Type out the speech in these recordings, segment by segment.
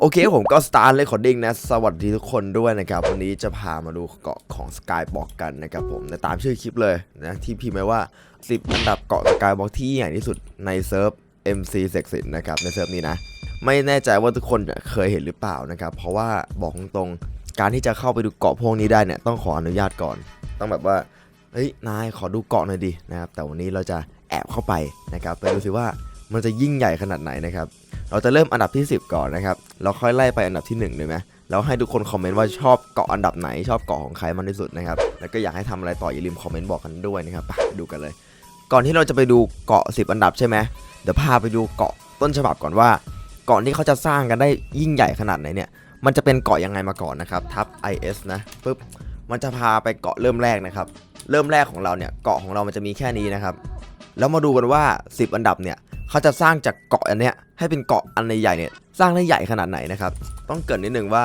โอเคผมก็สตาร์ทเลยคอดิ้งนะ สวัสดีทุกคนด้วยนะครับ วันนี้จะพามาดูเกาะของ Skybox กันนะครับผมตามชื่อคลิปเลยนะที่พิมพ์ไว้ว่า 10 อันดับเกาะ Skybox ที่ใหญ่ที่สุดในเซิร์ฟ MC เซกซินนะครับในเซิร์ฟนี้นะ ไม่แน่ใจว่าทุกคนเคยเห็นหรือเปล่านะครับ เพราะว่าบอกตรงๆการที่จะเข้าไปดูเกาะพวกนี้ได้เนี่ยต้องขออนุญาตก่อน ต้องแบบว่าเฮ้ยนายขอดูเกาะหน่อยดินะครับแต่วันนี้เราจะแอบเข้าไปนะครับไปดูซิว่า มันจะยิ่งใหญ่ขนาดไหนนะครับ เราจะเริ่มอันดับที่ 10 ก่อนนะครับ เราค่อยไล่ไปอันดับที่1เลยไหมแล้วให้ทุกคนคอมเมนต์ว่าชอบเกาะอันดับไหน ชอบเกาะของใครมากที่สุดนะครับ แล้วก็อยากให้ทำอะไรต่ออย่าลืมคอมเมนต์บอกกันด้วยนะครับไปดูกันเลย ก่อนที่เราจะไปดูเกาะ 10 อันดับใช่ไหมเดี๋ยวพาไปดูเกาะต้นฉบับก่อนว่าเกาะที่เขาจะสร้างกันได้ยิ่งใหญ่ขนาดไหนเนี่ย มันจะเป็นเกาะยังไงมาก่อนนะครับ ทับ IS นะปุ๊บ มันจะพาไปเกาะเริ่มแรกนะครับ เริ่มแรกของเราเนี่ย เกาะของเรามันจะมีแค่นี้นะครับ แล้วมาดูกันว่า 10 อันดับเนี่ย เขาจะสร้างจากเกาะอันเนี้ยให้เป็นเกาะอันใหญ่ๆเนี่ยสร้างได้ใหญ่ขนาดไหนนะครับ ต้องเกรินนิดนึงว่า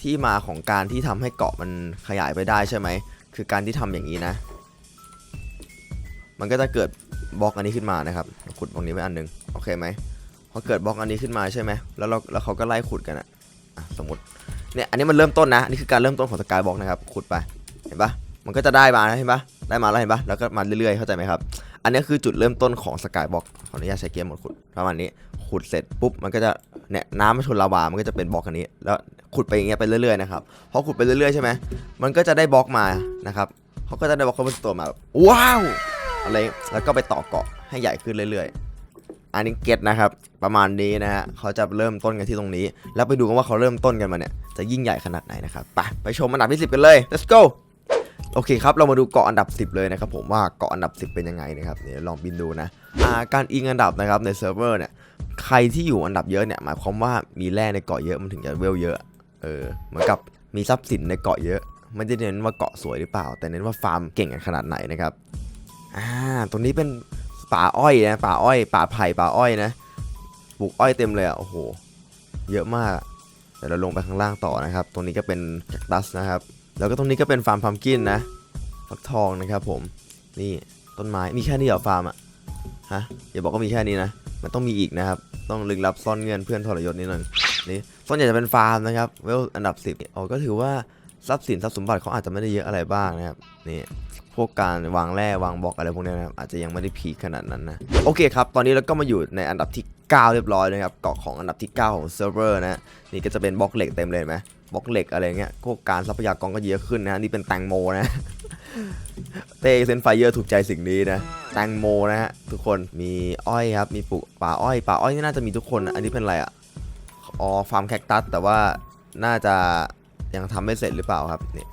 ที่มาของการที่ทำให้เกาะมันขยายไปได้ใช่ไหมคือการที่ทำอย่างนี้นะ มันก็จะเกิดบล็อกอันนี้ขึ้นมานะครับขุดบล็อกนี้ไว้อันหนึงโอเคไหมพอเกิดบล็อกอันนี้ขึ้นมาใช่ไหมแล้วเราแล้วเขาก็ไล่ขุดกันอะอะสมมติเนี่ยอันนี้มันเริ่มต้นนะนนี้คือการเริ่มต้นของสกายบล็อกนะครับขุดไปเห็นปะมันก็จะได้มานะเห็นปะได้มาแล้วเห็นปะแล้วก็มาเรื่อยๆเข้าใจไหมครับ อันนี้คือจุดเริ่มต้นของสกายบล็อกขออนุญาตใช้เกมหมดขุดประมาณนี้ขุดเสร็จปุ๊บมันก็จะเนี่ยน้ำมาชนลาวามันก็จะเป็นบล็อกอันนี้ แล้วขุดไปอย่างเงี้ยไปเรื่อยๆนะครับพอขุดไปเรื่อยๆใช่ไหมมันก็จะได้บล็อกมานะครับเขาก็จะได้บล็อกคอมพิวตอร์มาแบบว้าวอะไรแล้วก็ไปต่อเกาะให้ใหญ่ขึ้นเรื่อยๆ อันนี้เก็ตนะครับประมาณนี้นะฮะเขาจะเริ่มต้นกันที่ตรงนี้ แล้วไปดูกันว่าเขาเริ่มต้นกันมาเนี่ยจะยิ่งใหญ่ขนาดไหนนะครับไปไปชมอันดับที่ 10 กันเลย let's go โอเคครับ เรามาดูเกาะอันดับ 10 เลยนะครับผมว่าเกาะอันดับ 10 เป็นยังไงนะครับเดี๋ยวลองบินดูนะอ่าการอิงอันดับนะครับในเซิร์ฟเวอร์เนี่ยใครที่อยู่อันดับเยอะเนี่ยหมายความว่ามีแร่ในเกาะเยอะมันถึงจะเวลเยอะเออเหมือนกับมีทรัพย์สินในเกาะเยอะไม่ได้เน้นว่าเกาะสวยหรือเปล่า แต่เน้นว่าฟาร์มเก่งกันขนาดไหนนะครับอ่าตรงนี้เป็นป่าอ้อยนะป่าอ้อย ป่าไผ่ป่าอ้อยนะปลูกอ้อยเต็มเลยอะโอ้โหเยอะมากเดี๋ยวเราลงไปข้างล่างต่อนะครับ ตรงนี้ก็เป็นแคคตัสนะครับ แล้วก็ตรงนี้ก็เป็นฟาร์มพัมกินนะฟักทองนะครับผมนี่ต้นไม้มีแค่นี้เหรอฟาร์มอะฮะอย่าบอกว่ามีแค่นี้นะมันต้องมีอีกนะครับต้องลึกลับซ่อนเงินเพื่อนทรยศนิดหนึ่งนี่ส่วนใหญ่จะเป็นฟาร์มนะครับเวลอันดับ 10อ๋อก็ถือว่าทรัพย์สินทรัพย์สมบัติเขาอาจจะไม่ได้เยอะอะไรบ้างนะครับนี่พวกการวางแร่วางบล็อกอะไรพวกนี้นะครับอาจจะยังไม่ได้พีคขนาดนั้นนะโอเคครับ ตอนนี้เราก็มาอยู่ในอันดับที่ 9 เรียบร้อยเลยครับเกาะของอันดับที่ 9 ของเซิร์ฟเวอร์นะนี่ก็จะเป็นบล็อกเหล็กเต็มเลยไหม บล็อกเหล็กอะไรเงี้ยพวกการทรัพยากรก็เยอะขึ้นนะนี่เป็นแตงโมนะเต้เซนไฟเยอร์ถูกใจสิ่งนี้นะแตงโมนะฮะทุกคนมีอ้อยครับมีปลูกป่าอ้อยป่าอ้อยนี่น่าจะมีทุกคนนะอันนี้เป็นอะไรอะอ๋อฟาร์มแคคตัสแต่ว่าน่าจะยังทำไม่เสร็จหรือเปล่าครับนี่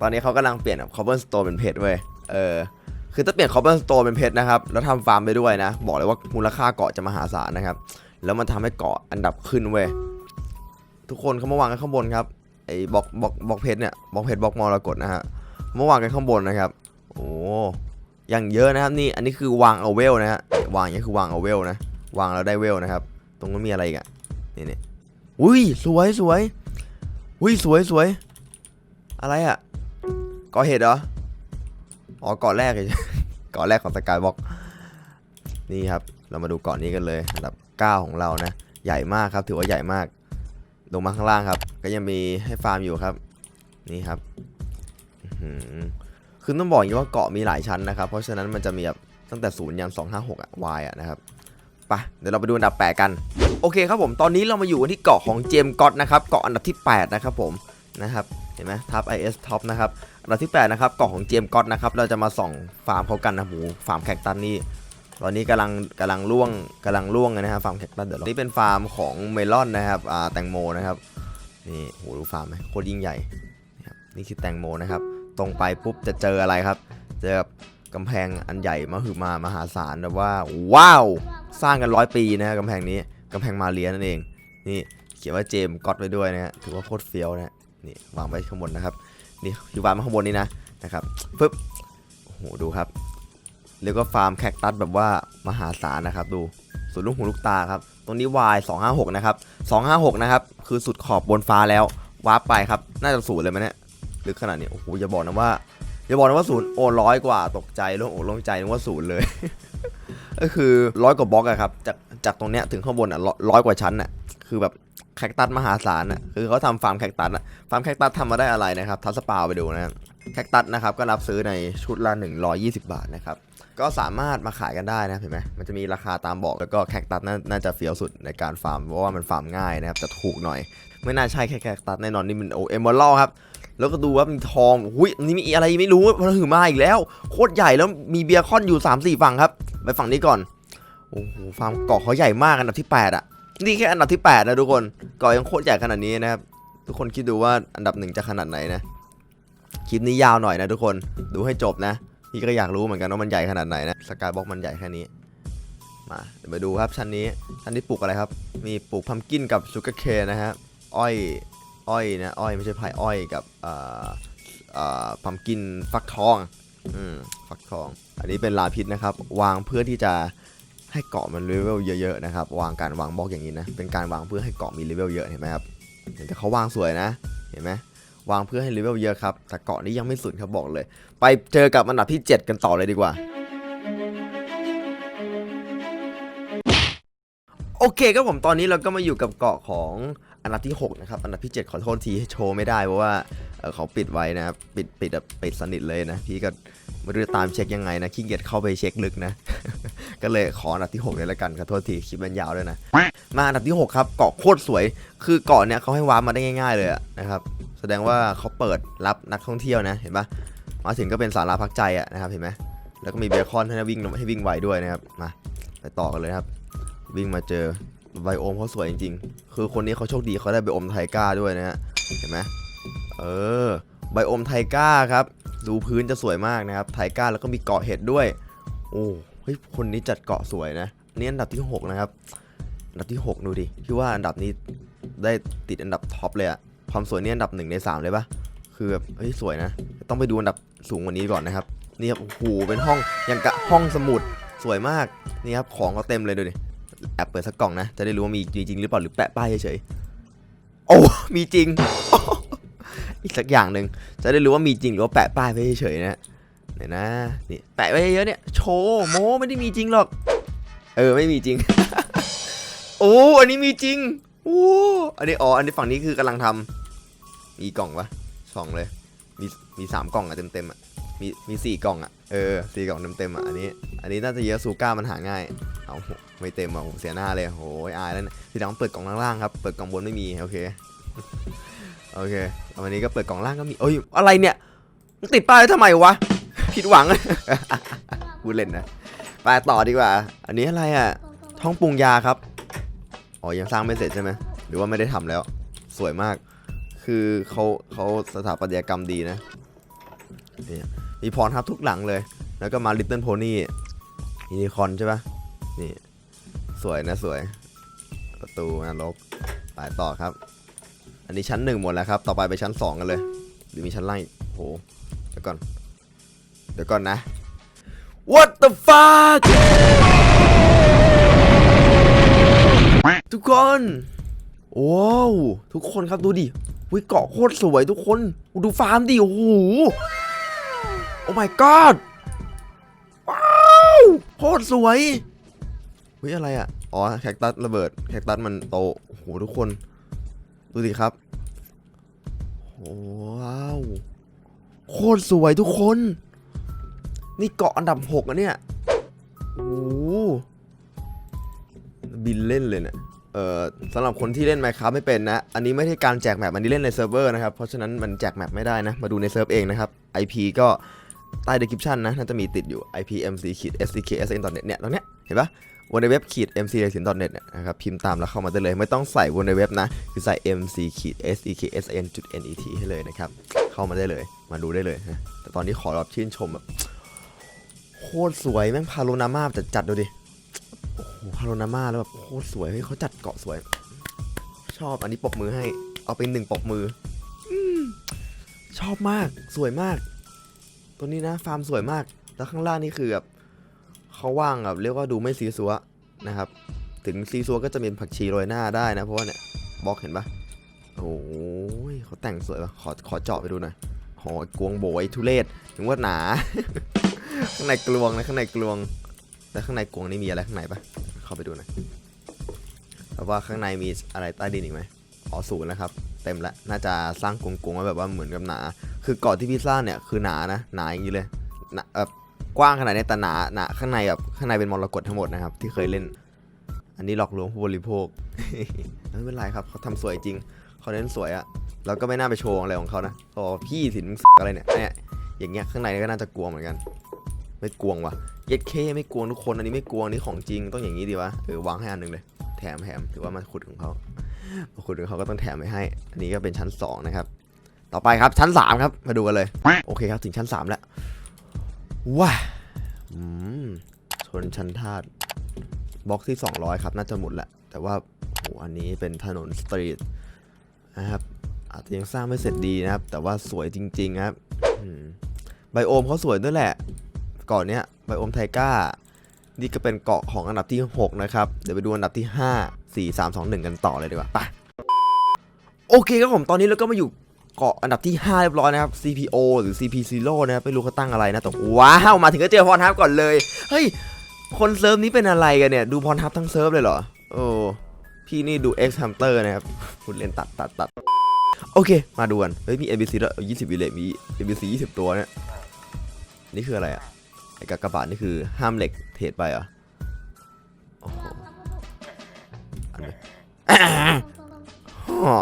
ตอนนี้เขากำลังเปลี่ยนคอ b เบิลสโตนเป็นเพชรเว้ยเออคือถ้าเปลี่ยนคอ b เบิลสโตนเป็นเพชรนะครับแล้วทำฟาร์มไปด้วยนะ บอกเลยว่ามูลค่าเกาะจะมหาศาลนะครับแล้วมันทำให้เกาะอันดับขึ้นเว้ย ทุกคนเขามาวางกันข้างบนครับไอ้บล็อกบล็อกบล็อกเพชรเนี่ยบล็อกเพชรบล็อกมรกตนะฮะเมื่อวางกันข้างบนนะครับโอ้อย่างเยอะนะครับนี่อันนี้คือวางเอาเวลนะฮะวางอย่างนี้คือวางเอาเวลนะ วางแล้วได้เวลนะครับ ตรงนั้นมีอะไรอีกอะนี่นี่อุ้ยสวยสวยอุ้ยสวยสวยอะไรอะก่อเหตุเหรออ๋อกาะแรกเลยกาะแรกของสกายบ็อกนี่ครับ เรามาดูเกาะนี้กันเลยอันดับ 9 ของเรานะ ใหญ่มากครับ ถือว่าใหญ่มาก ลงมาข้างล่างครับ ก็ยังมีให้ฟาร์มอยู่ครับ นี่ครับคือต้องบอกอย่างว่าเกาะมีหลายชั้นนะครับ เพราะฉะนั้นมันจะมีแบบตั้งแต่ศูนย์ยัน256อะ Y อะนะครับไปเดี๋ยวเราไปดูอันดับ 8 กัน โอเคครับผมตอนนี้เรามาอยู่กันที่เกาะของเจมส์ก็อตนะครับเกาะอันดับที่ 8 นะครับผมนะครับเห็นไหมทับ IS ท็อปนะครับอันดับที่ 8 นะครับเกาะของเจมส์ก็อตนะครับเราจะมาส่องฟาร์มเขากันนะหมูฟาร์มแคคตัสนี่ ตอนนี้กำลังกำลังล่วงกำลังล่วงนะครับฟาร์มแคคตัสเดี๋ยวนี่เป็นฟาร์มของเมลอนนะครับอ่าแตงโมนะครับนี่โหดูฟาร์มไหมโคตรยิ่งใหญ่นี่คือแตงโมนะครับ ตรงไปปุ๊บจะเจออะไรครับ เจอกำแพงอันใหญ่มหึมามหาศาลแบบว่าว้าว สร้างกันร้อยปีนะฮะกำแพงนี้กำแพงมาเรียนั่นเอง นี่เขียนว่าเจมก็อตไว้ด้วยนะฮะถือว่าโคตรเฟี้ยวนะฮะนี่วางไว้ข้างบนนะครับนี่คือวางไว้ข้างบนนี้นะนะครับปึ๊บโอ้โหดูครับ เรียกว่าฟาร์มแคคตัสแบบว่ามหาศาลนะครับดูสุดลูกหูลูกตาครับตรงนี้ Y 256 นะครับ 256 นะครับ คือสุดขอบบนฟ้าแล้ววาร์ปไปครับ น่าจะศูนย์เลยไหมเนี่ยลึกขนาดนี้ โอ้โหอย่าบอกนะว่าอย่าบอกนะว่าศูนย์โอ้ร้อยกว่าตกใจโล่งอกโล่งใจนึกว่าศูนย์เลย ก็คือร้อยกว่าบล็อกอะครับจากจากตรงเนี้ยถึงข้างบนอะร้อยกว่าชั้นอะคือแบบแคคตัสมหาศาลอะคือเขาทำฟาร์มแคคตัสอะฟาร์มแคคตัสทำมาได้อะไรนะครับทัสปาไปดูนะแคคตัสนะครับก็รับซื้อในชุดละ120 บาทนะครับ ก็สามารถมาขายกันได้นะเห็นไหมมันจะมีราคาตามบอกแล้วก็แคคตัสน่าน่าจะเฟี้ยวสุดในการฟาร์มเพราะว่ามันฟาร์มง่ายนะครับแต่ถูกหน่อย ไม่น่าใช่แค่แคคตัสแน่นอนนี่มันโอเอมอร์ครับแล้วก็ดูว่ามีทองอุ้ยนนี่มีอะไรไม่รู้มันหือมาอีกแล้ว โคตรใหญ่แล้วมีเบียร์คอนอยู่ 3 4 ฝั่งครับไปฝั่งนี้ก่อนโอ้โหฟาร์มเกาะเขาใหญ่มากอันดับที่ 8 อะ นี่แค่อันดับที่ 8 นะทุกคนเกาะยังโคตรใหญ่ขนาดนี้นะครับทุกคนคิดดูว่าอันดับหนึ่งจะขนาดไหนนะคลิปนี้ยาวหน่อยนะทุกคนดูให้จบนะ พี่ก็อยากรู้เหมือนกันว่ามันใหญ่ขนาดไหนนะสกายบ็อกมันใหญ่แค่นี้ มาเดี๋ยวมาดูครับชั้นนี้ชั้นนี้ปลูกอะไรครับ มีปลูกพัมกินกับชูเการ์เคนนะฮะอ้อยอ้อยนะอ้อยไม่ใช่พายอ้อยกับอ่อเอ่อพัมกินฟักทองอืมฟักทอง อันนี้เป็นลาพิษนะครับ วางเพื่อที่จะให้เกาะมันเลเวลเยอะๆนะครับ วางการวางบล็อกอย่างนี้นะ เป็นการวางเพื่อให้เกาะมีเลเวลเยอะเห็นไหมครับเห็นแต่เขาวางสวยนะ เห็นไหม วางเพื่อให้เลเวลเยอะครับแต่เกาะนี้ยังไม่สุดครับบอกเลย ไปเจอกับอันดับที่ 7 กันต่อเลยดีกว่า โอเคครับผมตอนนี้เราก็มาอยู่กับเกาะของอันดับที่ 6 นะครับ อันดับที่ 7 ขอโทษทีโชว์ไม่ได้เพราะว่าเขาปิดไว้นะครับปิดปิดแบบปิดสนิทเลยนะ พี่ก็ไม่รู้จะตามเช็คยังไงนะขี้เกียจเข้าไปเช็คลึกนะ ก็เลยขออันดับที่6เลยละกันขอโทษทีคลิปมันยาวด้วยนะ มาอันดับที่ 6 ครับเกาะโคตรสวย คือเกาะเนี้ยเขาให้วาร์ปมาได้ง่าย ๆ เลยนะครับแสดงว่าเขาเปิดรับนักท่องเที่ยวนะเห็นปะมาถึงก็เป็นสาราพักใจอะนะครับเห็นไหมแล้วก็มีเบคอนให้วิ่งให้วิ่งไวด้วยนะครับมาไปต่อกันเลยครับ วิ่งมาเจอไบโอมเขาสวยจริงๆ คือคนนี้เขาโชคดีเขาได้ไบโอมไทก้าด้วยนะฮะ เห็นไหมเออ ไบโอมไทก้าครับ ดูพื้นจะสวยมากนะครับ ไทก้าแล้วก็มีเกาะเห็ดด้วย โอ้เฮ้ย คนนี้จัดเกาะสวยนะอันนี่อันดับที่ 6 นะครับ อันดับที่ 6 ดูดิ พี่ว่าอันดับนี้ได้ติดอันดับท็อปเลยอะความสวยนี่อันดับหนึ่งในสามเลยปะคือแบบ เฮ้ย สวยนะ ต้องไปดูอันดับสูงกว่านี้ก่อนนะครับ นี่ครับ โอ้โห เป็นห้อง อย่างกับห้องสมุด สวยมาก นี่ครับ ของเขาเต็มเลยดูดิ อบเปิดสักกล่องนะ จะได้รู้ว่ามีจริงหรือเปล่าหรือแปะป้ายเฉยๆโอ้ มีจริง อีกสักอย่างหนึ่งจะได้รู้ว่ามีจริงหรือว่าแปะป้ายไว้เฉยๆนะเนี่ยนะนี่แปะไว้เยอะเนี่ยโชว์โมไม่ได้มีจริงหรอก เออไม่มีจริง โอ้อันนี้มีจริงโอ้อันนี้อ๋ออันนี้ฝั่งนี้คือกำลังทำมีกล่องปะสองเลย มีมีสามกล่องอะเต็มๆอะมีมีสี่กล่องอะ เออสี่กล่องเต็มๆอะอันนี้ อันนี้น่าจะเยอะซูก้ามันหาง่าย เอาไม่เต็มอะเสียหน้าเลยโหยอายแล้วทีหลังเปิดกล่องล่างๆครับ เปิดกล่องบนไม่มีโอเค โอเควันนี้ก็เปิดกล่องล่างก็มีเอ้ยอะไรเนี่ยติดป้ายทำไมวะ ผิดหวังพูดเล่นนะ ไปต่อดีกว่า อันนี้อะไรอะท้องปรุงยาครับ อ๋อยังสร้างไม่เสร็จใช่ไหมหรือว่าไม่ได้ทำแล้ว สวยมาก คือเขาเขาสถาปัตยกรรมดีนะนี่ มีพรทับทุกหลังเลย แล้วก็มาลิตเติ้ลโพนี่ยูนิคอนใช่ปะนี่ สวยนะสวย ประตูนรกไปต่อครับ อันนี้ชั้นหนึ่งหมดแล้วครับ ต่อไปไปชั้นสองกันเลย หรือมีชั้นล่างอีกโห เดี๋ยวก่อน เดี๋ยวก่อนนะ What the fuck ทุกคนว้าวทุกคนครับดูดิวิเกาะโคตรสวยทุกคน ดูฟาร์มดิ โอ้โห อ้ my god ว้าวโคตรสวยเฮ้ยอะไรอะ อ๋อแคคตัสระเบิดแคคตัสมันโตโอ้โหทุกคน ดูสิครับว้าวโคตรสวยทุกคน นี่เกาะอันดับหกอะเนี่ยโอ้บินเล่นเลยเนี่ยเอ่อสำหรับคนที่เล่น Minecraft ไม่เป็นนะ อันนี้ไม่ใช่การแจกแมปอันนี้เล่นในเซิร์ฟเวอร์นะครับ เพราะฉะนั้นมันแจกแมปไม่ได้นะ มาดูในเซิร์ฟเองนะครับ IP ก็ ใต้ description นะน่าจะมีติดอยู่ IP mc stk sn net เนี่ยตรงเนี้ยเห็นปะวนในเว็บขีด mc sin net นะครับพิมพ์ตามแล้วเข้ามาได้เลย ไม่ต้องใส่วนในเว็บนะ คือใส่ mc stk sn net ให้เลยนะครับ เข้ามาได้เลย มาดูได้เลยนะแต่ตอนนี้ขอรับชื่นชมแบบโคตรสวยแม่งพาโลนามาจัดจัดดูดิโอ้โหพาโลนามาแล้วแบบโคตรสวยเฮ้ยเขาจัดเกาะสวย ชอบอันนี้ปรบมือให้ เอาเป็นหนึ่งปรบมือชอบมากสวยมาก ตัวนี้นะฟาร์มสวยมาก แล้วข้างล่างนี่คือแบบเขาว่างแบบเรียกว่าดูไม่ซีซัวนะครับ ถึงซีซัวก็จะเป็นผักชีโรยหน้าได้นะ เพราะว่าเนี่ยบล็อกเห็นปะโอ้ยเขาแต่งสวยปะขอขอเจาะไปดูหน่อยหอกวงโบยทุเรศถึงว่าหนา ข้างในกลวงนะข้างในกลวง แล้วข้างในกลวงนี่มีอะไรข้างในปะเข้าไปดูหน่อยแต่ว่าข้างในมีอะไรใต้ดินอีกไหม ออศูนย์แล้วครับ เต็มแล้วน่าจะสร้างกงๆไว้แบบว่าเหมือนกับหนา คือเกาะที่พี่สร้างเนี่ยคือหนานะหนาอย่างนี้เลยหนาแบบกว้างขนาดนี้แต่หนาหนาข้างในแบบข้างในเป็นมรกตทั้งหมดนะครับ ที่เคยเล่น อันนี้หลอกลวงผู้บริโภคไม่เป็นไรครับเขาทำสวยจริงเขาเน้นสวยอะเราก็ไม่น่าไปโชว์อะไรของเขานะพอพี่สินมึงอะไรเนี่ยเนี่ยอย่างเงี้ยข้างในก็น่าจะกลัวเหมือนกัน ไม่กวงว่ะเย็ดเคไม่กวงทุกคนอันนี้ไม่กวงนี่ของจริงต้องอย่างนี้ดีวะเออวางให้อันหนึ่งเลย แถมแถมถือว่ามาขุดของเขามาขุดของเขาก็ต้องแถมไปให้ อันนี้ก็เป็นชั้นสองนะครับ ต่อไปครับชั้นสามครับ มาดูกันเลย โอเคครับถึงชั้นสามแล้วว้าอืมชนชั้นธาตุบล็อกที่ 200 ครับ น่าจะหมดแหละแต่ว่าโหอันนี้เป็นถนนสตรีทนะครับอาจจะยังสร้างไม่เสร็จดีนะครับ แต่ว่าสวยจริงๆครับไบโอมเขาสวยด้วยแหละ เกาะเนี้ยไบโอมไทก้า นี่ก็เป็นเกาะของอันดับที่ 6 นะครับ เดี๋ยวไปดูอันดับที่ 5 4 3 2 1 กันต่อเลยดีกว่า ไป โอเคครับผมตอนนี้เราก็มาอยู่เกาะอันดับที่ 5 เรียบร้อยนะครับ CPO หรือ CP Zero นะครับไม่รู้เขาตั้งอะไรนะแต่ว้าวมาถึงก็เจอพรทับก่อนเลย เฮ้ย คนเซิร์ฟนี้เป็นอะไรกันเนี่ย ดูพรทับทั้งเซิร์ฟเลยเหรอ โอ้พี่นี่ดู X Hunter นะครับคุณเล่นตัดตัดตัดโอเค มาดูกัน เฮ้ย มี NPC แล้ว20วิเลตมี NPC 20 ตัวเนี่ย นี่คืออะไรอะ ไอ้กากบาทนี่คือห้ามเหล็กเทรดไปเหรอโอ้โหอันนี้อ๋อ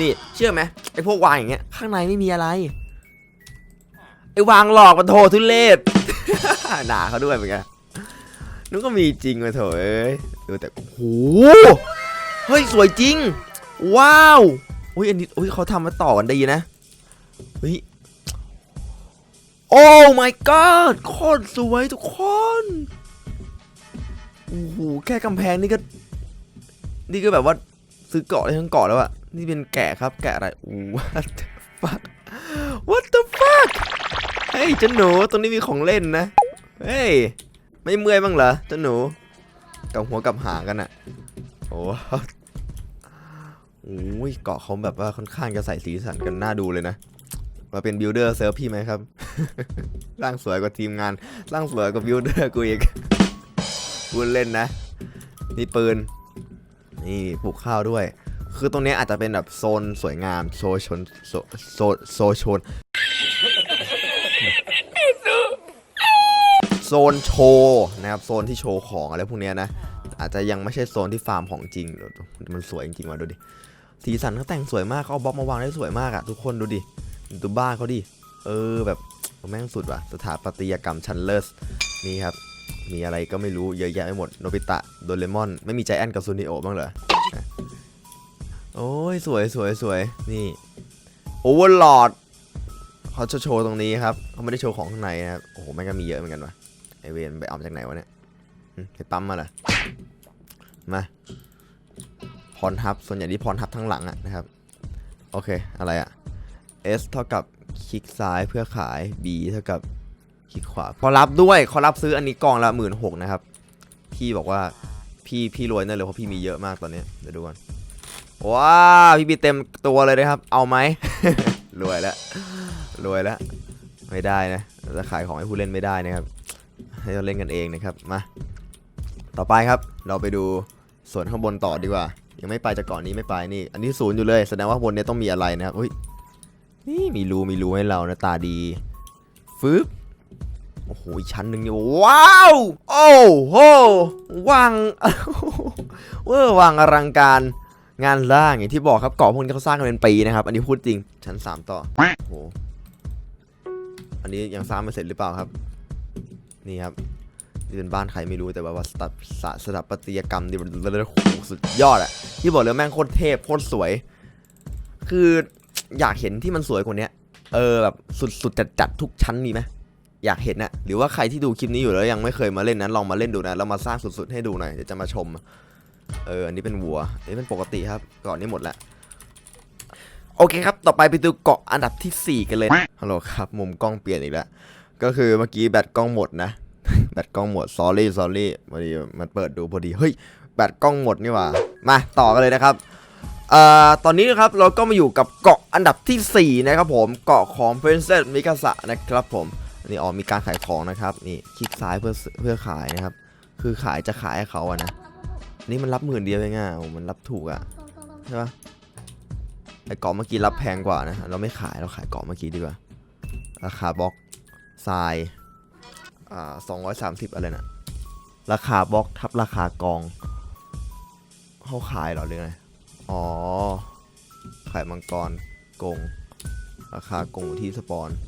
นี่เชื่อไหมไอ้พวกวางอย่างเงี้ยข้างในไม่มีอะไรไอ้วางหลอกมันโททุเรศ ด่าเขาด้วยเหมือนกันนึกก็มีจริงเลยเถอะเอ้ดูแต่โอ้โหเฮ้ยสวยจริง ว้าวอุ้ยอันนี้อุ้ยเขาทำมาต่อกันดีนะเฮ้ย โอ้ my god โคตรสวยทุกคน โอ้โห แค่กำแพงนี่ก็ นี่ก็แบบว่าซื้อเกาะได้ทั้งเกาะแล้วอะนี่เป็นแกะครับ แกะอะไรอู้ what the fuck what the fuck เฮ้ยเจ้าหนูตรงนี้มีของเล่นนะ เฮ้ย ไม่เมื่อยบ้างเหรอเจ้าหนู กับหัวกับหางกันอะโอ้โอ้ยเกาะเขาแบบว่าค่อนข้างจะใส่สีสันกันน่าดูเลยนะ มาเป็นบิลเดอร์เซิร์ฟพี่ไหมครับ ร่างสวยกว่าทีมงาน ร่างสวยกว่าบิลเดอร์กูอีกพูดเล่นนะ นี่ปืน นี่ปลูกข้าวด้วย คือตรงนี้อาจจะเป็นแบบโซนสวยงาม โซชน โซโซโซชนโซนโชว์นะครับ โซนที่โชว์ของอะไรพวกเนี้ยนะ อาจจะยังไม่ใช่โซนที่ฟาร์มของจริง มันสวยจริงๆว่ะดูดิ สีสันเขาแต่งสวยมากเขาเอาบล็อกมาวางได้สวยมากอะทุกคนดูดิ ดูบ้านเขาดิ เออแบบแม่งสุดว่ะ สถาปัตยกรรมชั้นเลิศนี่ครับ มีอะไรก็ไม่รู้เยอะแยะไปหมด โนบิตะ โดเรมอน ไม่มีใจแอนกับซูนิโอบ้างเหรอ โอ้ย สวยสวยสวยนี่โอเวอร์ลอดเขาจะโชว์ตรงนี้ครับเขาไม่ได้โชว์ของข้างในนะครับ โอ้โหแม่งก็มีเยอะเหมือนกันว่ะไอเวนไปเอามาจากไหนวะเนี่ยไปปั๊มมาเหรอมาพรทับส่วนใหญ่ที่พรทับทั้งหลังอะนะครับ โอเค อะไรอะ S เท่ากับคลิกซ้ายเพื่อขาย B เท่ากับคลิกขวาเขารับด้วยเขารับซื้ออันนี้กล่องละหมื่นหกนะครับ พี่บอกว่าพี่พี่รวยแน่เลยเพราะพี่มีเยอะมากตอนนี้เดี๋ยวดูกันว้าพี่มีเต็มตัวเลยนะครับ เอาไหมรวยแล้วรวยแล้วไม่ได้นะจะขายของให้ผู้เล่นไม่ได้นะครับให้เราเล่นกันเองนะครับมาต่อไปครับเราไปดูส่วนข้างบนต่อดีกว่า ยังไม่ไปจากก่อนนี้ไม่ไปนี่ อันนี้ศูนย์อยู่เลยแสดงว่าบนนี้ต้องมีอะไรนะครับอุ้ย นี่มีรูมีรูให้เรานะตาดีฟึบโอ้โหอีกชั้นหนึ่งนี่ว้าว โอ้โหวางเวอร์วางอลังการงานสร้างอย่างที่บอกครับเกาะพวกนี้เขาสร้างกันเป็นปีนะครับ อันนี้พูดจริงชั้น3ต่อโอ้โหอันนี้ยังสร้างไม่เสร็จหรือเปล่าครับ นี่ครับนี่เป็นบ้านใครไม่รู้แต่ว่าสถาสถาปัตยกรรมนี่มันสุดยอดอะที่บอกเลยแม่งโคตรเทพโคตรสวย คือ อยากเห็นที่มันสวยกว่าเนี้ยเออแบบสุดๆจัดๆทุกชั้นมีไหมอยากเห็นนะหรือว่าใครที่ดูคลิปนี้อยู่แล้วยังไม่เคยมาเล่นนะลองมาเล่นดูนะแล้วมาสร้างสุดๆให้ดูหน่อยเดี๋ยวจะมาชม เอออันนี้เป็นวัวอันนี้เป็นปกติครับกาะนี้หมดแล้วโอเคครับ ต่อไปไปดูเกาะอันดับทีสี่ 4 กันเลย ฮัลโหลครับ มุมกล้องเปลี่ยนอีกแล้ว ก็คือเมื่อกี้แบตกล้องหมดนะ แบตกล้องหมด sorry sorry พอดีมันเปิดดูพอดี เฮ้ย แบตกล้องหมดนี่หว่า มาต่อกันเลยนะครับ อ่อตอนนี้นะครับเราก็มาอยู่กับเกาะอันดับทีสี่ 4 นะครับผมเกาะของ Princess Mikasa นะครับผมนนี้อ๋อมีการขายของนะครับนี่คลิกซ้ายเพื่อเพื่อขายนะครับ คือขายจะขายให้เขาอะนะนี่มันรับหมื่นเดียวเองอะมันรับถูกอะใช่ปะไอเกาะเมื่อกี้รับแพงกว่านะเราไม่ขายเราขายเกาะเมื่อกี้ดีกว่าราคาบล็อกทรายอ่าสองร้อยสามสิบอะไรนะราคาบล็อกทับราคากองเขาขายหรอหรือไง อ๋อขายมังกรกง ราคากงที่สปอนต์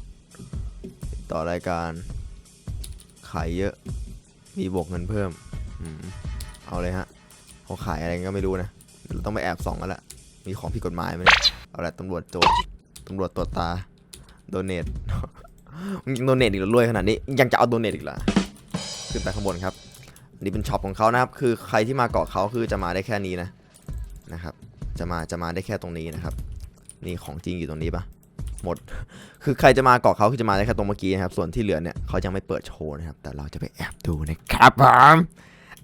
ต่อรายการ ขายเยอะ มีบวกเงินเพิ่มอมเอาเลยฮะเขาขายอะไรก็ไม่รู้นะ เราต้องไปแอบส่องกันละ มีของผิดกฎหมายไหมเอาละตำรวจโจรตำรวจตรวจตา โดเนทโดเนทอีกเหรอรวยขนาดนี้ ยังจะเอาโดเนทอีกเหรอขึ้นไปข้างบนครับอันนี้เป็นช็อปของเขานะครับ คือใครที่มาเกาะเขาคือจะมาได้แค่นี้นะนะครับ จะมาจะมาได้แค่ตรงนี้นะครับ นี่ของจริงอยู่ตรงนี้ปะหมด คือใครจะมาเกาะเขาคือจะมาได้แค่ตรงเมื่อกี้นะครับ ส่วนที่เหลือเนี่ยเขายังไม่เปิดโชว์นะครับ แต่เราจะไปแอบดูนะครับผม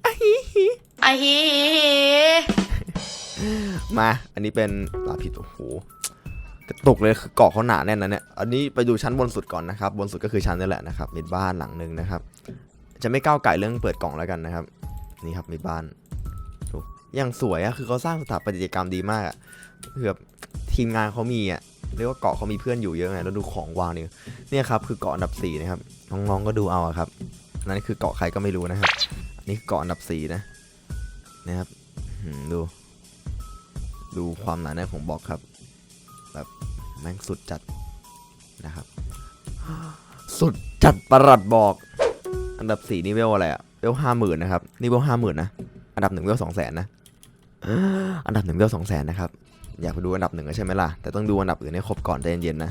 ไอ้ฮีมา อันนี้เป็นลาพิษโอ้โหกระตุกเลยคือเกาะเขาหนาแน่นนะเนี่ย อันนี้ไปดูชั้นบนสุดก่อนนะครับ บนสุดก็คือชั้นนี่แหละนะครับมีบ้านหลังหนึ่งนะครับ จะไม่ก้าวไก่เรื่องเปิดกล่องแล้วกันนะครับ นี่ครับมีบ้าน ดูยังสวยอะคือเขาสร้างสถาปัตยกรรมดีมากอะคือแบบทีมงานเขามีอะเรียกว่าเกาะเขามีเพื่อนอยู่เยอะไงแล้วดูของวางนี่เนี่ยครับคือเกาะอันดับสี่นะครับน้องๆก็ดูเอาอะครับนั่นคือเกาะใครก็ไม่รู้นะครับอันนี้คือเกาะอันดับสี่นะนะครับดู ดูความหนาแน่นของบล็อกครับ แบบแม่งสุดจัดนะครับ สุดจัดประหลัดบอก อันดับสี่นี่เวลอะไรอะเวลห้าหมื่นนะครับ นี่เวลห้าหมื่นนะ อันดับหนึ่งเวลสองแสนนะ อันดับหนึ่งเวสองแสนนะครับ อยากไปดูอันดับหนึ่งใช่ไหมล่ะ แต่ต้องดูอันดับอื่นให้ครบก่อนใจเย็นๆนะ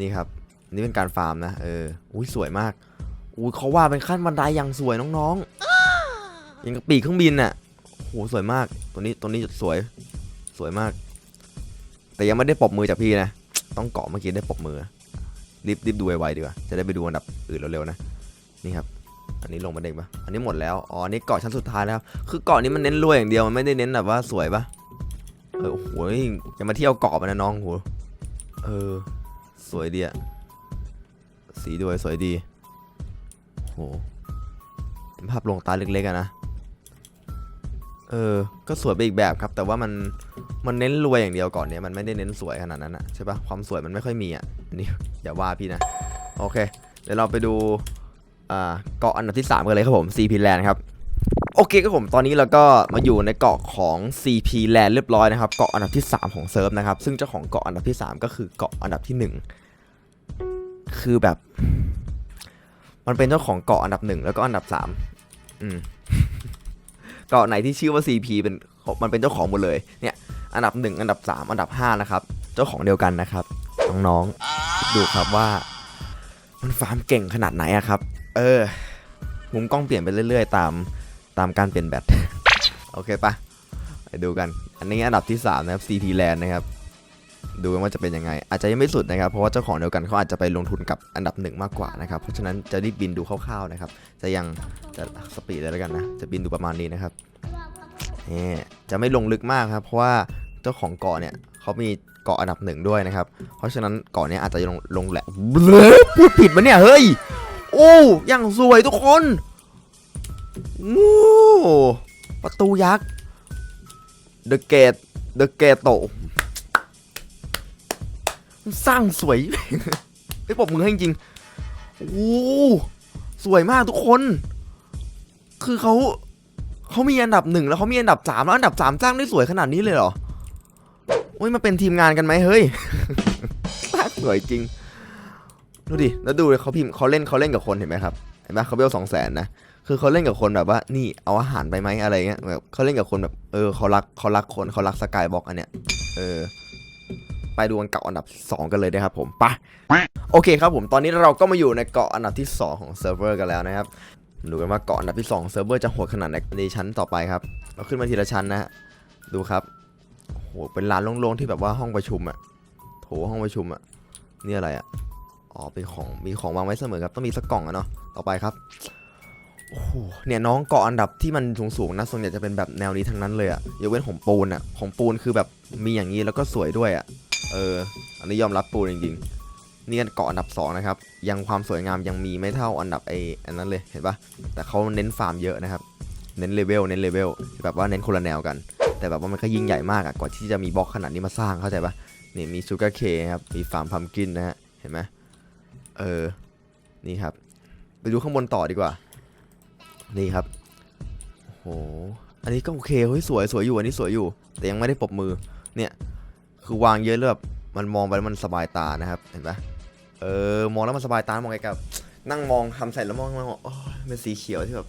นี่ครับ นี่เป็นการฟาร์มนะ เออ อุ้ยสวยมาก อุ้ยเขาว่าเป็นขั้นบันไดอย่างสวยน้องๆยังกับปีกเครื่องบินน่ะโหสวยมาก ตัวนี้ตัวนี้สวย สวยมาก แต่ยังไม่ได้ปบมือจากพี่นะ ต้องเกาะเมื่อกี้ได้ปบมือ รีบรีบดูไวๆดีกว่า จะได้ไปดูอันดับอื่นเร็วๆนะ นี่ครับ อันนี้ลงมาเด้งปะอันนี้หมดแล้ว อ๋อนนี้เกาะชั้นสุดท้ายแล้วครับคือเกาะนี้มันเน้นรวยอย่างเดียว มันไม่ได้เน้นแบบว่าสวยปะเออ โอ้โหย่ามาเที่ยวเกาะมันนะน้องโหเออ สวยดีอะสีด้วยสวยดี โหเป็นภาพลงตาเล็กๆอะนะ เออ ก็สวยไปอีกแบบครับ แต่ว่ามัน มันเน้นรวยอย่างเดียวก่อนเนี่ย มันไม่ได้เน้นสวยขนาดนั้นอะใช่ปะความสวยมันไม่ค่อยมีอะอันนี้อย่าว่าพี่นะ โอเค เดี๋ยวเราไปดู เกาะอันดับที่ 3 กันเลยครับผม CP Land ครับโอเคครับผมตอนนี้เราก็มาอยู่ในเกาะของ CP Land เรียบร้อยนะครับเกาะอันดับที่ 3 ของเซิร์ฟนะครับซึ่งเจ้าของเกาะอันดับที่ 3 ก็คือเกาะอันดับที่ 1 คือแบบ มันเป็นเจ้าของเกาะอันดับ 1 แล้วก็อันดับ3อืมเกาะไหนที่ชื่อว่า CP เป็นมันเป็นเจ้าของหมดเลยเนี่ยอันดับ 1 อันดับ 3 อันดับ 5 นะครับ เจ้าของเดียวกันนะครับน้องๆดูครับว่า มันฟาร์มเก่งขนาดไหนอะครับ เออ มุมกล้องเปลี่ยนไปเรื่อยๆ ตามตามการเปลี่ยนแบต โอเคปะไปดูกัน อันนี้อันดับที่ 3 นะครับ CP Land นะครับ ดูกันว่าจะเป็นยังไง อาจจะยังไม่สุดนะครับ เพราะว่าเจ้าของเดียวกันเขาอาจจะไปลงทุนกับอันดับหนึ่งมากกว่านะครับ เพราะฉะนั้นจะรีบบินดูคร่าวๆนะครับ จะยังจะสปีดเลยแล้วกันนะ จะบินดูประมาณนี้นะครับนี่จะไม่ลงลึกมากครับ เพราะว่าเจ้าของเกาะเนี่ยเขามีเกาะอันดับหนึ่งด้วยนะครับ เพราะฉะนั้นเกาะเนี้ยอาจจะลงลงแหละเลอพูดผิดมะเนี่ย เฮ้ย โอ้ยังสวยทุกคนโอ้ประตูยักษ์ The Gate The Gate โตสร้างสวยไอ้ปรบมือให้จริงโอ้สวยมากทุกคน คือเขาเขามีอันดับหนึ่งแล้วเขามีอันดับสามแล้วอันดับสามสร้างได้สวยขนาดนี้เลยเหรอโอ้ยมาเป็นทีมงานกันไหมเฮ้ยสร้างสวยจริง ดูดิ แล้วดูเลยเขาพิมพ์เขาเล่นเขาเล่นกับคนเห็นไหมครับ เห็นไหมเขาเบลสองแสนนะ คือเขาเล่นกับคนแบบว่า นี่เอาอาหารไปไหมอะไรเงี้ย แบบเขาเล่นกับคนแบบ เออเขารักเขารักคนเขารักสกายบ็อกอันเนี้ย เออ ไปดูกันเกาะอันดับ 2 กันเลยนะครับผมไปโอเคครับผม ตอนนี้เราก็มาอยู่ในเกาะอันดับที่ 2 ของเซิร์ฟเวอร์กันแล้วนะครับดูกันว่าเกาะอันดับที่2ของเซิร์ฟเวอร์จะโหดขนาดไหนในชั้นต่อไปครับ เราขึ้นมาทีละชั้นนะฮะ ดูครับโอ้โหเป็นลานโล่งๆที่แบบว่าห้องประชุมอะโถห้องประชุมอะนี่อะไรอะ อ๋อเป็นของมีของวางไว้เสมอครับต้องมีสักกล่องอะเนาะต่อไปครับโอ้โหเนี่ยน้องเกาะอันดับที่มันสูงๆนะส่วนใหญ่จะเป็นแบบแนวนี้ทั้งนั้นเลยอะยกเว้นของปูนอะของปูนคือแบบมีอย่างนี้แล้วก็สวยด้วยอะเออ อันนี้ยอมรับปูนจริงๆนี่กันเกาะอันดับสองนะครับยังความสวยงามยังมีไม่เท่าอันดับไออันนั้นเลยเห็นปะแต่เขาเน้นฟาร์มเยอะนะครับเน้นเลเวลเน้นเลเวลแบบว่าเน้นคนละแนวกัน แต่แบบว่ามันก็ยิ่งใหญ่มากอะกว่าที่จะมีบล็อกขนาดนี้มาสร้างเข้าใจปะนี่มีซูการ์เคครับมีฟาร์มพัมกินนะฮะเห็นไหม เออ นี่ครับ ไปดูข้างบนต่อดีกว่า นี่ครับโหอันนี้ก็โอเคเฮ้ยสวยสวยอยู่อันนี้สวยอยู่ แต่ยังไม่ได้ปบมือ เนี่ย คือวางเยอะแล้วแบบมันมองไปแล้วมันสบายตานะครับ เห็นปะเออ มองแล้วมันสบายตามองไกลๆนั่งมองทำเสร็จแล้วมองมองโอ้ยเป็นสีเขียวที่แบบ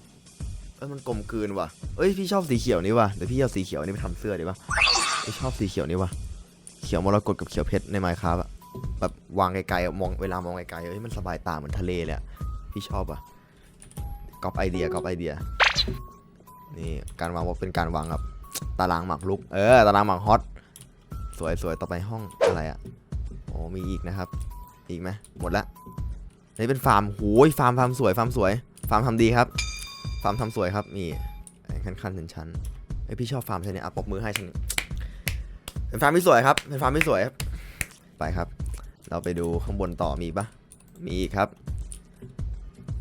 เออมันกลมกลืนว่ะเอ้ยพี่ชอบสีเขียวนี่ว่ะเดี๋ยวพี่เอาสีเขียวนี่ไปทำเสื้อดีป่ะพี่ชอบสีเขียวนี่ว่ะเขียวมรกตกับเขียวเพชรในไมค์ครับอะ แบบวางไกลๆมองเวลามองไกลๆเอ้ยมันสบายตาเหมือนทะเลเลยพี่ชอบอะก๊อปไอเดียก๊อปไอเดียนี่การวางว่าเป็นการวางแบบตารางหมากรุก เออตารางหมากฮอตสวยสวยต่อไปห้องอะไรอะ่ะโอ้มีอีกนะครับ อีกไหมหมดละนี่เป็นฟาร์มโอ้ยฟาร์มฟาร์มสวยฟาร์มสวย ฟาร์มทำดีครับ ฟาร์มทำสวยครับนี่ขั้นขั้นชั้นชั้นๆไอพี่ชอบฟาร์มใช่ไหมอะปรบมือให้ฉันเป็นฟาร์มที่สวยครับเป็นฟาร์มที่สวยครับ ไปครับ เราไปดูข้างบนต่อมีปะมีอีกครับ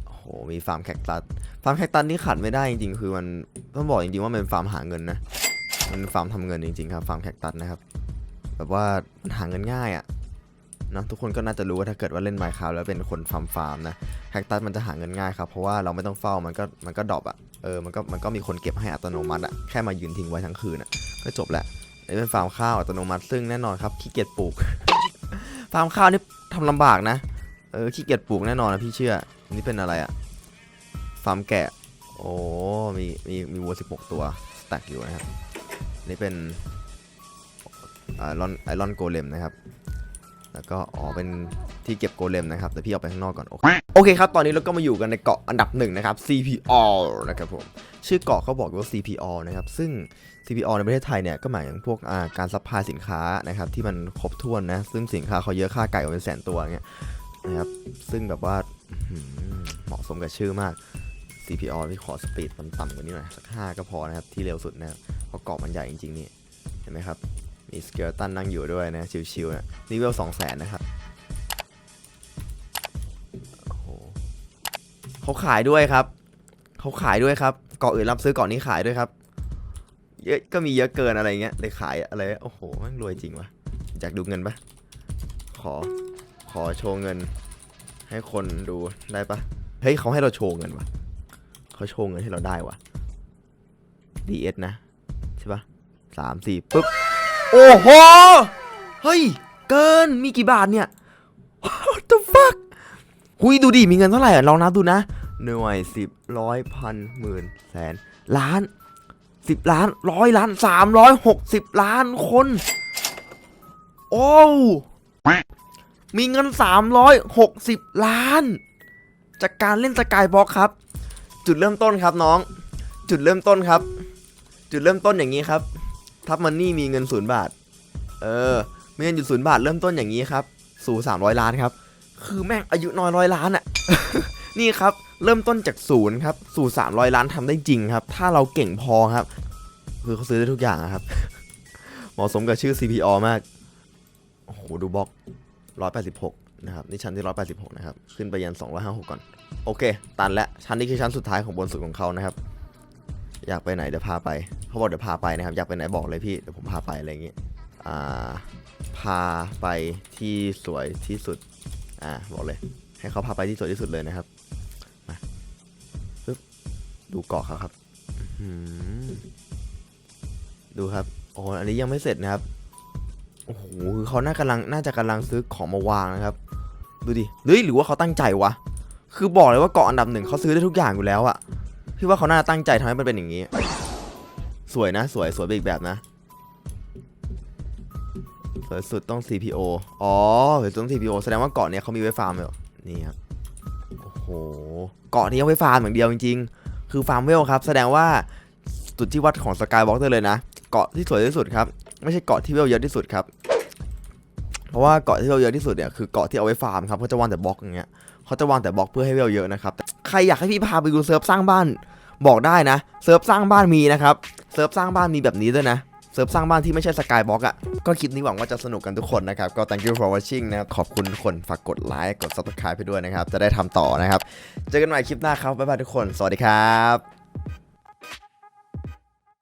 โอ้โหมีฟาร์มแคคตัสฟาร์มแคคตัสนี่ขาดไม่ได้จริงๆ คือมันต้องบอกจริงๆว่ามันเป็นฟาร์มหาเงินนะมันฟาร์มทำเงินจริงๆครับฟาร์มแคคตัสนะครับแบบว่ามันหาเงินง่ายอะ่ะนะทุกคนก็น่าจะรู้ว่าถ้าเกิดว่าเล่นไมค์ค a f t แล้วเป็นคนฟาร์มฟาร์มนะแคคตัสมันจะหาเงินง่ายครับ เพราะว่าเราไม่ต้องเฝ้ามันก็มันก็ดรอปอะเออมันก็มันก็มีคนเก็บให้อัตโนมัติอะแค่มายืนทิ้งไว้ทั้งคืนอะก็จบแหละ นี่เป็นฟาร์มข้าวอัตโนมัติซึ่งแน่นอนครับขี้เกียจปลูก ฟาร์มข้าวนี่ทำลำบากนะ เออขี้เกียจปลูกแน่นอนนะพี่เชื่อ นี่เป็นอะไรอะฟาร์มแกะ โอ้มีมีมีวัวสิบหกตัวสแต็กอยู่นะครับ นี่เป็นไอรอนไอรอนโกเลมนะครับ แล้วก็อ๋อเป็นที่เก็บโกเลมนะครับแต่พี่เอาไปข้างนอกก่อนโอเคโอเคครับตอนนี้เราก็มาอยู่กันในเกาะอันดับหนึ่งนะครับ CPR นะครับผมชื่อเกาะเขาบอกว่า CPR นะครับซึ่ง CPR ในประเทศไทยเนี่ยก็หมายถึงพวกการซัพพลายสินค้านะครับที่มันครบถ้วนนะซึ่งสินค้าเขาเยอะค่าไก่กว่าเป็นแสนตัวอย่างเงี้ยนะครับซึ่งแบบว่าเหมาะสมกับชื่อมาก CPR พี่ขอสปีดต่ำๆกว่านี้หน่อยสักห้าก็พอนะครับที่เร็วสุดนะครับเพราะเกาะมันใหญ่จริงๆนี่เห็นไหมครับ มีสเกลตันนั่งอยู่ด้วยนะ ชิวๆนะนี่เวลสองแสนนะครับเขาขายด้วยครับ เขาขายด้วยครับเกาะอื่นรับซื้อเกาะนี้ขายด้วยครับ เยอะก็มีเยอะเกินอะไรเงี้ยเลยขายอะไร โอ้โหม่งรวยจริงวะอยากดูเงินปะขอ ขอโชว์เงิน ให้คนดูได้ปะเฮ้ยเขาให้เราโชว์เงินวะเขาโชว์เงินให้เราได้วะ DS นะ ใช่ปะสามสี่ปุ๊บ โอ้โห เฮ้ย เกิน มีกี่บาทเนี่ย What the fuck หุยดูดิ มีเงินเท่าไหร่อะลองนับดูนะ หน่วยสิบร้อยพันหมื่นแสนล้านสิบล้านร้อยล้านสามร้อยหกสิบล้านคน โอ้วมีเงินสามร้อยหกสิบล้าน จากการเล่นสกายบ็อกครับ จุดเริ่มต้นครับน้อง จุดเริ่มต้นครับ จุดเริ่มต้นอย่างนี้ครับ ทับมันนี่มีเงินศูนย์บาท เออมีเงินอยู่ศูนย์บาทเริ่มต้นอย่างนี้ครับ สู่สามร้อยล้านครับ คือแม่งอายุน้อยร้อยล้านอะนี่ครับ เริ่มต้นจากศูนย์ครับ สู่สามร้อยล้านทำได้จริงครับ ถ้าเราเก่งพอครับ คือเขาซื้อได้ทุกอย่างครับ เหมาะสมกับชื่อ CPO มาก โอ้โห ดูบล็อกร้อยแปดสิบหกนะครับ นี่ชั้นที่ร้อยแปดสิบหกนะครับ ขึ้นไปยันสองร้อยห้าหกก่อน โอเค ตันแล้ว ชั้นนี้คือชั้นสุดท้ายของบนสุดของเขานะครับ อยากไปไหนเดี๋ยวพาไปเขาบอกเดี๋ยวพาไปนะครับ อยากไปไหนบอกเลยพี่เดี๋ยวผมพาไปอะไรอย่างงี้อ่าพาไปที่สวยที่สุดอ่าบอกเลย ให้เขาพาไปที่สวยที่สุดเลยนะครับมาปึ๊บดูเกาะเขาครับดูครับโอ้อันนี้ยังไม่เสร็จนะครับโอ้โหคือเขาน่ากำลังน่าจะกำลังซื้อของมาวางนะครับ ดูดิเฮ้ยหรือว่าเขาตั้งใจวะคือบอกเลยว่าเกาะอันดับหนึ่งเขาซื้อได้ทุกอย่างอยู่แล้วอะ พี่ว่าเขาน่าตั้งใจทำให้มันเป็นอย่างนี้ สวยนะ สวยสวยไปอีกแบบนะ สวยสุดต้อง CPO อ๋อสวยสุดต้อง CPO แสดงว่าเกาะเนี้ยเขามีไว้ฟาร์มเลยนี่ครับโอ้โหเกาะนี้เอาไว้ฟาร์มอย่างเดียวจริง ๆ คือฟาร์มเวลครับ แสดงว่าจุดที่วัดของสกายวอล์กได้เลยนะ เกาะที่สวยที่สุดครับ ไม่ใช่เกาะที่เวลเยอะที่สุดครับ เพราะว่าเกาะที่เวลเยอะที่สุดเนี่ยคือเกาะที่เอาไว้ฟาร์มครับเขาจะวางแต่บล็อกอย่างเงี้ย เขาจะวางแต่บล็อกเพื่อให้เวลเยอะนะครับแต่ใครอยากให้พี่พาไปดูเซิร์ฟสร้างบ้านบอกได้นะเซิร์ฟสร้างบ้านมีนะครับเซิร์ฟสร้างบ้านมีแบบนี้ด้วยนะเซิร์ฟสร้างบ้านที่ไม่ใช่สกายบล็อกอะก็คลิปนี้หวังว่าจะสนุกกันทุกคนนะครับ ก็ thank you for watching นะครับขอบคุณทุกคนฝากกดไลค์กด subscribe ไปด้วยนะครับ จะได้ทำต่อนะครับ เจอกันใหม่คลิปหน้าครับบ๊ายบายทุกคน สวัสดีครับ